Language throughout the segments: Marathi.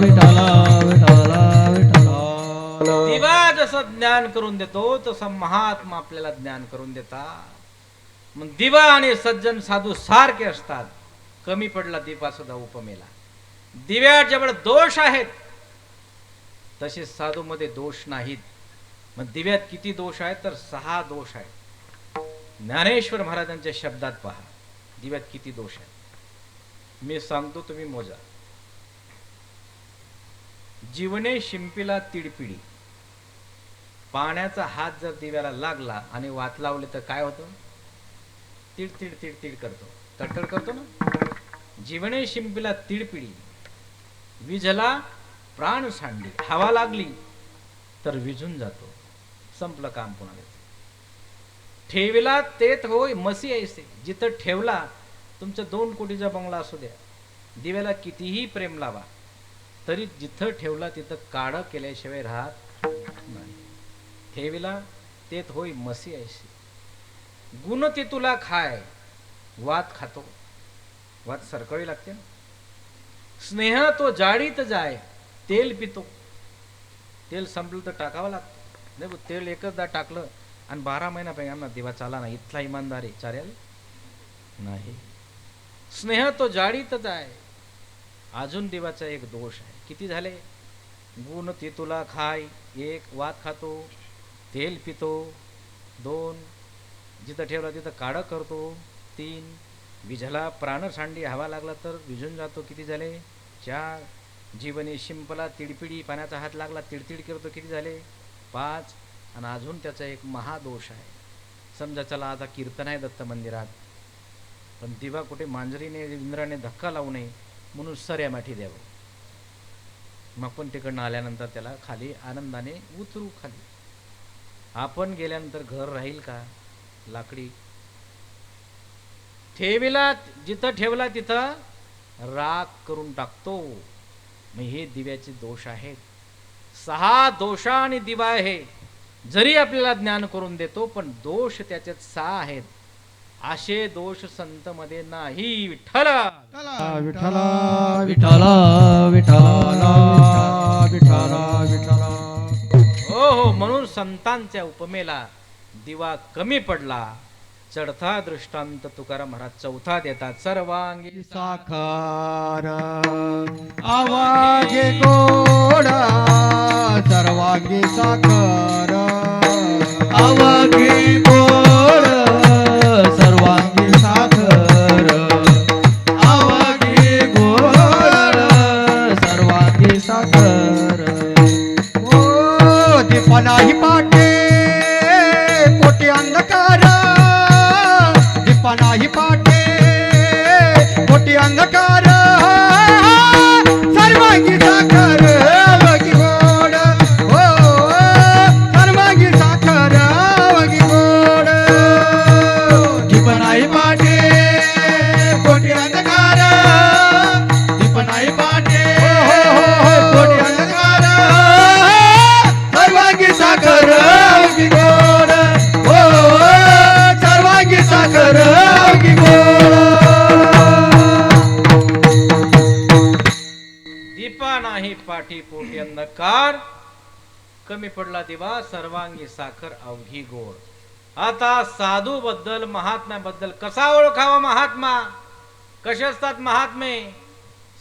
विठाला विठाला विठाला दिवा जसं ज्ञान करून देतो तसं महात्मा आपल्याला ज्ञान करून देतात. मग दिवा आणि सज्जन साधू सारखे असतात. कमी पडला दिवा सुद्धा उपमेला. दिव्या जेवढे दोष आहेत तसे साधू मध्ये दोष नाहीत. मग दिव्यात किती दोष आहेत तर सहा दोष आहेत. ज्ञानेश्वर महाराजांच्या शब्दात पहा दिव्यात किती दोष आहेत? मी सांगतो तुम्ही मोजा. जीवने शिंपीला तिडपिडी. पाण्याचा हात जर दिव्याला लागला आणि वात लावले तर काय होतं? तिड तिड तिड तिड करतो. तडतड करतो ना? जीवने शिंपीला तिडपिडी. विझला प्राण सांडली हवा लागली तर विझून जातो. संपलं काम पुन्हा त्याचं. ठेविला होय मसी ऐसे. जिथं ठेवला तुमचा दोन कोटीचा बंगला असू द्या. दिव्याला कितीही प्रेम लावा. तरी जिथं ठेवला तिथं काळं केल्याशिवाय राहत नाही. ठेविला तेत होय मसी ऐशी. गुण ते तुला खाय वात खातो. वात सरकळी लागते ना. स्नेह तो जाळीत जाय तेल पितो. तेल संपलं तर टाकावं लागतं. नाही तेल एकचदा टाकलं आणि बारा महिना पाहिजे आम्हाला दिवा चाला नाही. इथला इमानदारी चालेल? नाही. स्नेह तो जाडीतच आहे अजून देवाचा एक दोष आहे. किती झाले? गुण ते तुला खाय एक वात खातो तेल पितो दोन जिथं ठेवला तिथं काढं करतो तीन विझला प्राण सांडी हवा लागला तर विझून जातो किती झाले? चार जीवने शिंपला तिडपिडी पाण्याचा हात लागला तिडतिड करतो किती झाले? पाच. आणि अजून त्याचा एक महादोष आहे. समजा चला आता कीर्तन आहे दत्त मंदिरात. पण दिवा कुठे मांजरीने इंद्राने धक्का लावू नये म्हणून सर्या माठी द्यावं. मग पण तिकडनं आल्यानंतर त्याला खाली आनंदाने उतरू खाली. आपण गेल्यानंतर घर राहील का? लाकडी. ठेविला जिथं ठेवला तिथं राग करून टाकतो. मग हे दिव्याचे दोष आहेत. सहा दोषा आणि दिवा आहे. जरी आपल्याला ज्ञान करून देतो पण दोष त्याच्यात सहा आहेत. असे दोष संत मध्ये नाही. विठ्ठल! विठाला विठाला विठाला विठाला विठाला हो हो म्हणून संतांच्या उपमेला दिवा कमी पडला. चढता दृष्टांत तुकाराम महाराज चौथा देतात सर्वांगी साखर आवाज गोड सर्वांगी साखर आवागी गोड कमी पडला दिवा सर्वांगी साखर अवघी गोड. आता साधू बद्दल महात्म्याबद्दल कसा ओळखावा महात्मा? कसे असतात महात्मे?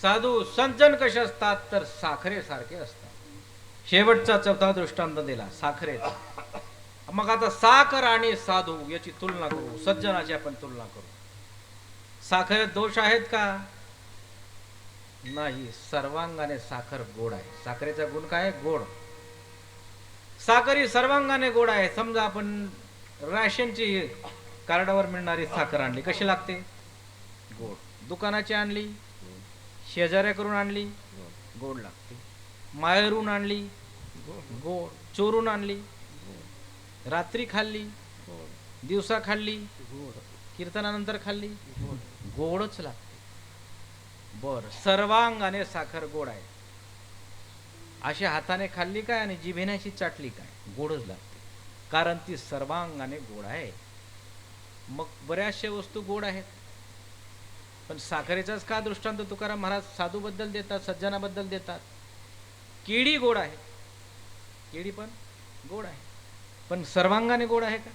साधू संचन कसे असतात? तर साखरेसारखे असतात. शेवटचा चौथा दृष्टांत दिला साखरेचा. मग आता साखर आणि साधू याची तुलना करू सज्जनाची आपण तुलना करू. साखरेत दोष आहेत का? नाही सर्वांगाने साखर गोड आहे. साखरेचा गुण काय? आहे? गोड. साखर ही सर्वांगाने गोड आहे. समजा आपण राशनची कार्डावर मिळणारी साखर आणली कशी लागते? गोड. दुकानाची आणली शेजाऱ्याकडून आणली गोड. लागते. माहेरून आणली गोड. चोरून आणली रात्री खाल्ली दिवसा खाल्ली कीर्तनानंतर खाल्ली गोडच लागते. बर सर्वांगाने साखर गोड आहे. अशी हाताने खाल्ली काय आणि जिभेने अशी चाटली काय? गोडच लागते. कारण ती सर्वांगाने गोड आहे. मग बऱ्याचशा वस्तू गोड आहेत. पण साखरेचाच का दृष्टांत तुकाराम महाराज साधूबद्दल देतात सज्जनाबद्दल देतात? केळी गोड आहे. केळी पण गोड आहे. पण सर्वांगाने गोड आहे का?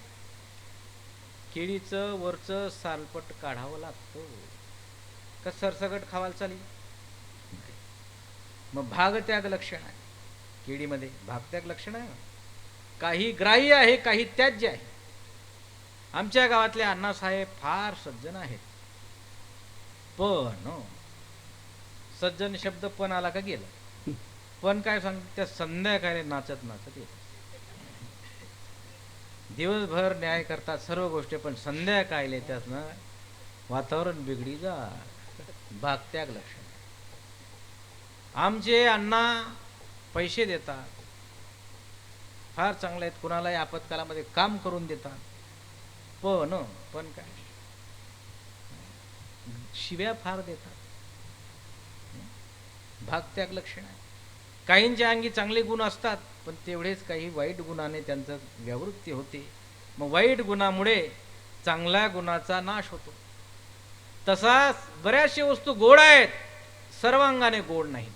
केळीचं वरचं सालपट काढावं लागतं. का सरसगट खावायला चालेल? मग भागत्याग लक्षण आहे. केळीमध्ये भागत्याग लक्षण आहे. काही ग्राह्य आहे काही त्याज्य आहे. आमच्या गावातले अण्णासाहेब फार सज्जन आहेत. पण हो. सज्जन शब्द पण आला का गेला? पण काय सांग त्या संध्याकाळी नाचत नाचत येत दिवसभर न्याय करतात सर्व गोष्टी पण संध्याकाळी त्यातनं वातावरण बिगडी जा भागत्याग लक्षण आमचे अण्णा पैसे देतात. फार चांगले आहेत. कुणालाही आपत्कालामध्ये काम करून देतात. पण पण काय? शिव्या फार देतात. भागत्याग लक्षण आहे काहींच्या अंगी चांगले गुण असतात पण तेवढेच काही वाईट गुणाने त्यांचं व्यावृत्ती होते. मग वाईट गुणामुळे चांगल्या गुणाचा नाश होतो. तसाच बऱ्याचशा वस्तू गोड आहेत. सर्वांगाने गोड नाही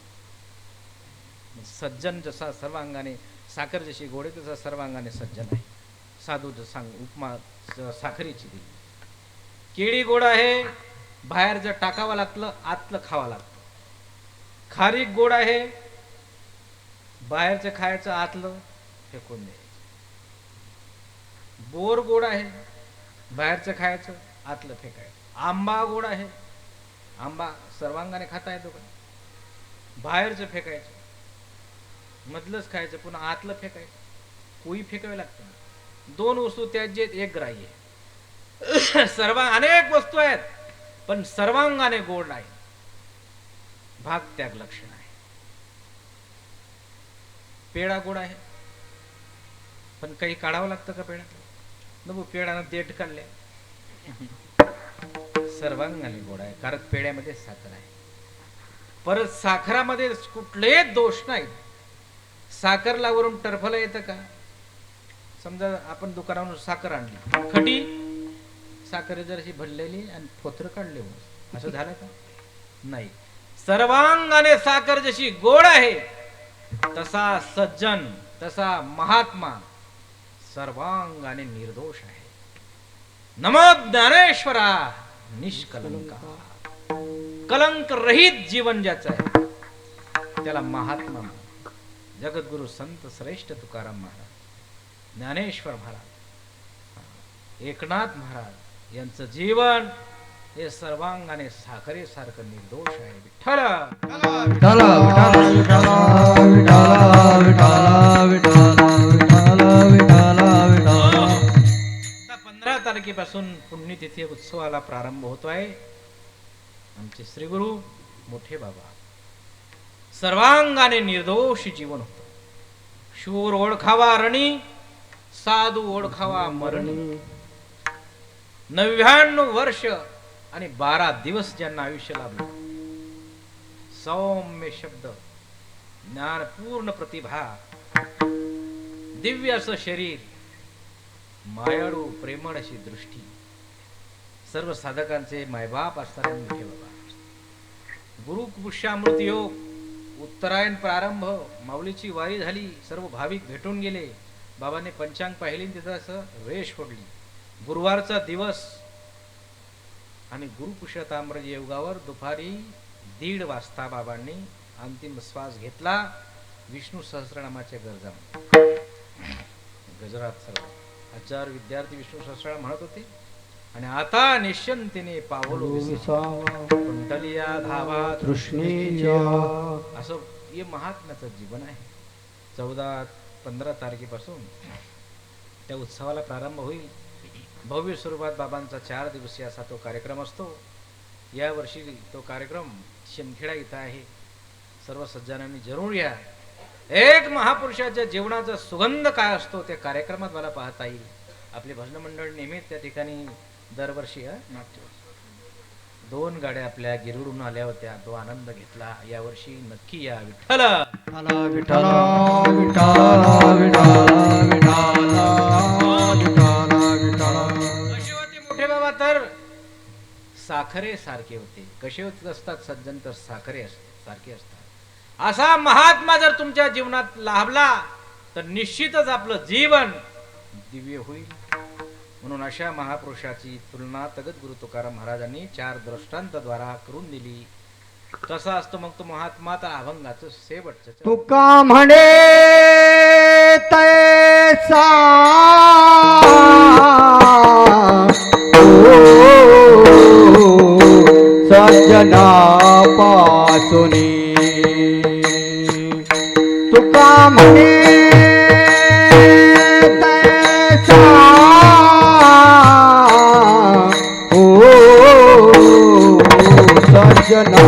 सज्जन जसा सर्वांगाने साखर जशी गोड आहे तसा सर्वांगाने सज्जन आहे. साधू जर सांग उपमा साखरेची दिली. केळी गोड आहे बाहेर जर टाकावं लागलं आतलं खावं लागतं. खारीक गोड आहे बाहेरचं खायचं आतलं फेकून द्यायचं. बोर गोड आहे बाहेरचं खायचं आतलं फेकायचं. आंबा गोड आहे आंबा सर्वांगाने खाता येतो का? बाहेरचं फेकायचं. मधलंच खायचं पुन्हा आतलं फेकायचं. कोई फेकावे लागतं. दोन वस्तू त्याचे एक ग्राह्य आहे. सर्व अनेक वस्तू आहेत पण सर्वांगाने गोड नाही. भाग त्याग लक्षण आहे पेढा गोड आहे. पण काही काढावं लागतं का पेढा? नको पेढानं देठ काढले. सर्वांगाने गोड आहे कारण पेढ्यामध्ये साखर आहे. परत साखरामध्ये कुठलेच दोष नाही. साखरला वरून टरफलं येतं का? समजा आपण दुकानावरून साखर आणली. खटी. साखर जर अशी भरलेली आणि फोत्र काढले असं झालं का? नाही. सर्वांगाने साखर जशी गोड आहे तसा सज्जन तसा महात्मा सर्वांगाने निर्दोष आहे. नम ज्ञानेश्वरा निष्कलंका. कलंक रहित जीवन ज्याचं आहे त्याला महात्मा जगद्गुरु संत श्रेष्ठ तुकाराम महाराज ज्ञानेश्वर महाराज एकनाथ महाराज यांचं जीवन हे सर्वांगाने साखरेसारखं निर्दोष आहे विठ्ठल! विठ्ठल पंधरा तारखेपासून पुण्यतिथी उत्सवाला प्रारंभ होतो आहे आमचे श्रीगुरु मोठे बाबा. सर्वांगाने निर्दोष जीवन होत. शूर ओळखावा रणी साधू ओळखावा मरणी. नव्याण्णव वर्ष आणि बारा दिवस ज्यांना आयुष्य लाभलं. सौम्य शब्द ज्ञानपूर्ण प्रतिभा दिव्य असं शरीर मायाळू प्रेमळ अशी दृष्टी. सर्व साधकांचे मायबाप असणारे मोठे बाबा गुरु पुष्यामृत योग उत्तरायण प्रारंभ माऊलीची वारी झाली सर्व भाविक भेटून गेले. बाबाने पंचांग पाहिली तिथं असं रेष फोडली. गुरुवारचा दिवस आणि गुरुपुषताम्र योगावर दुपारी दीड वाजता बाबांनी अंतिम श्वास घेतला. विष्णू सहस्रनामाच्या गरजा गजरात सर्व. आचार विद्यार्थी विष्णू सहस्रनाम म्हणत होते. आणि आता निश्चंतीने पावलो. कुंडलिया धावा तृष्णीया असं हे महात्म्याचं जीवन आहे. चौदा पंधरा तारखेपासून त्या उत्सवाला प्रारंभ होईल. भव्य स्वरूपात बाबांचा चार दिवसीय असा तो कार्यक्रम असतो. यावर्षी तो कार्यक्रम शिमखेडा इथं आहे. सर्व सज्जनांनी जरूर या. एक महापुरुषाच्या जीवनाचा सुगंध काय असतो त्या कार्यक्रमात मला पाहता येईल. आपले भजन मंडळ नेहमीच त्या ठिकाणी दरवर्षी दोन गाड्या आपल्या गिरुडून आल्या होत्या. तो आनंद घेतला. या वर्षी नक्की या विठ्ठल. विठ्ठल कसे होते मोठे बाबा? तर साखरे सारखे होते. कसे होत असतात सज्जन? तर साखरे असतात सारखे असतात. असा महात्मा जर तुमच्या जीवनात लाभला तर निश्चितच आपलं जीवन दिव्य होईल. म्हणून अशा महापुरुषाची तुलना तगत गुरु तुकाराम महाराजांनी चार दृष्टांतद्वारा करून दिली. तसा असतो मग तो महात्मा तर अभंगाचं शेवटचं तुका म्हणे सज्जना पासुनी तुका म्हणे no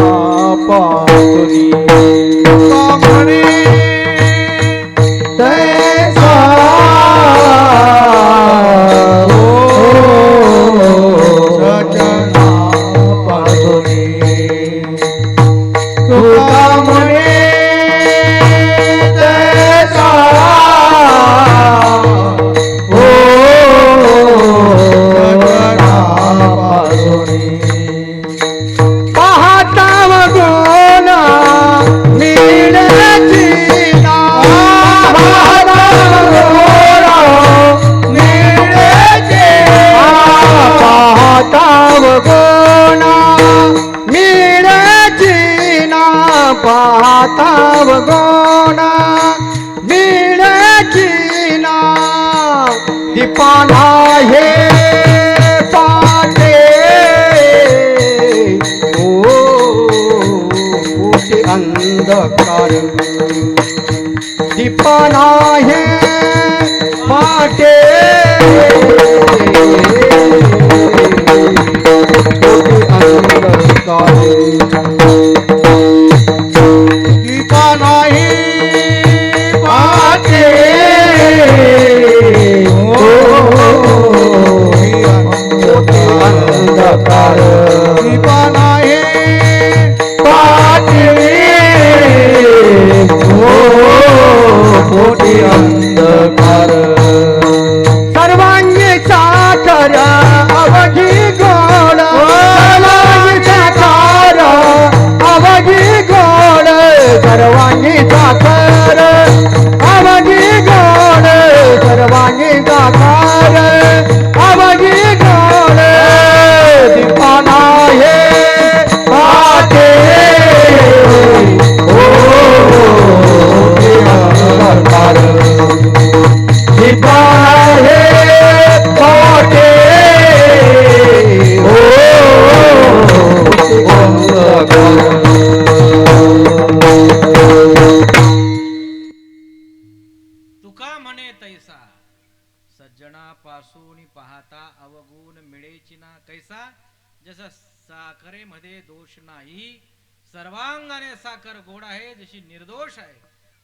जशी निर्दोष आहे.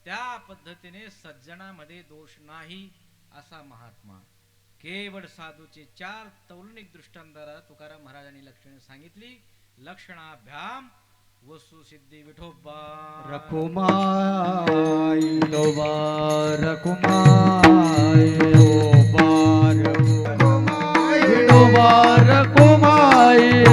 त्या पद्धतीने सज्जनामध्ये दोष नाही असा महात्मा. केवळ साधूचे चार तौलनिक दृष्टांतरा तुकाराम महाराजांनी लक्षणे सांगितली. लक्षणाभ्याम वस्तुसिद्धी विठोबा. रकुमाई लोबा रकुमाई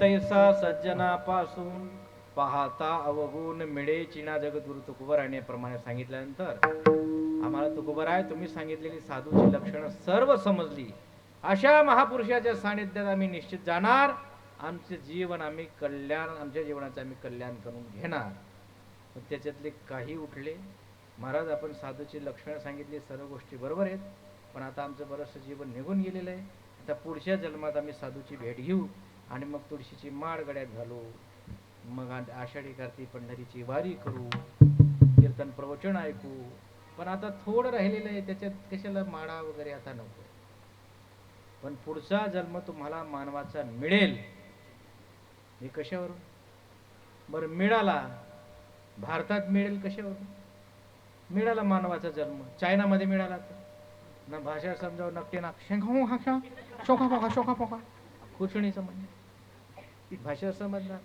तैसा सज्जनापासून पाहता अवगुण मिळे चिना जगद्गुरु तुकोबरायनेप्रमाणे सांगितल्यानंतर आम्हाला तुकोबराय तुम्ही सांगितलेली साधूची लक्षणं सर्व समजली. अशा महापुरुषाच्या सानिध्यात आम्ही निश्चित जाणार. आमचे जीवन आम्ही कल्याण आमच्या जीवनाचं आम्ही कल्याण करून घेणार. त्याच्यातले काही उठले. महाराज आपण साधूची लक्षणं सांगितली सर्व गोष्टी बरोबर आहेत. पण आता आमचं बरंचसं जीवन निघून गेलेलं आहे. आता पुढच्या जन्मात आम्ही साधूची भेट घेऊ. आणि मग तुळशीची माळ गड्यात घालू मग आषाढी कार्ती पंढरीची वारी करू कीर्तन प्रवचन ऐकू. पण आता थोडं राहिलेलं आहे त्याच्यात कशाला माळा वगैरे आता नको. पण पुढचा जन्म तुम्हाला मानवाचा मिळेल. हे कशावरून? बरं मिळाला. भारतात मिळेल कशावरून? मिळाला मानवाचा जन्म. चायनामध्ये मिळाला तर ना भाषा समजावं नकटे ना शेंगा हा शोका पोका शोका पोका कुछ नाही ती भाषा समजणार.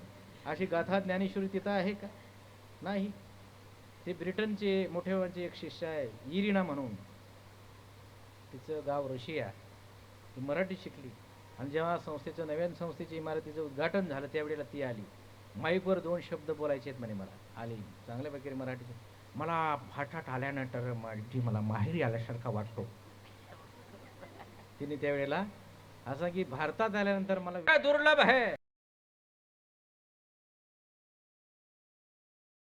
अशी गाथा ज्ञानेश्वरी तिथं आहे का? नाही. ते ब्रिटनचे मोठे म्हणजे एक शिष्य आहे इरिना म्हणून. तिचं गाव रशिया ती मराठी शिकली. आणि जेव्हा संस्थेचं नव्यान संस्थेच्या इमारतीचं उद्घाटन झालं त्यावेळेला ती आली. माईकवर दोन शब्द बोलायचे आहेत म्हणे मला. आली. प्रकारे मराठीचे. मला फाटाट आल्यानंतर मराठी मला माहेरी आल्यासारखा वाटतो. तिने त्यावेळेला असं की भारतात आल्यानंतर मला दुर्लभ आहे.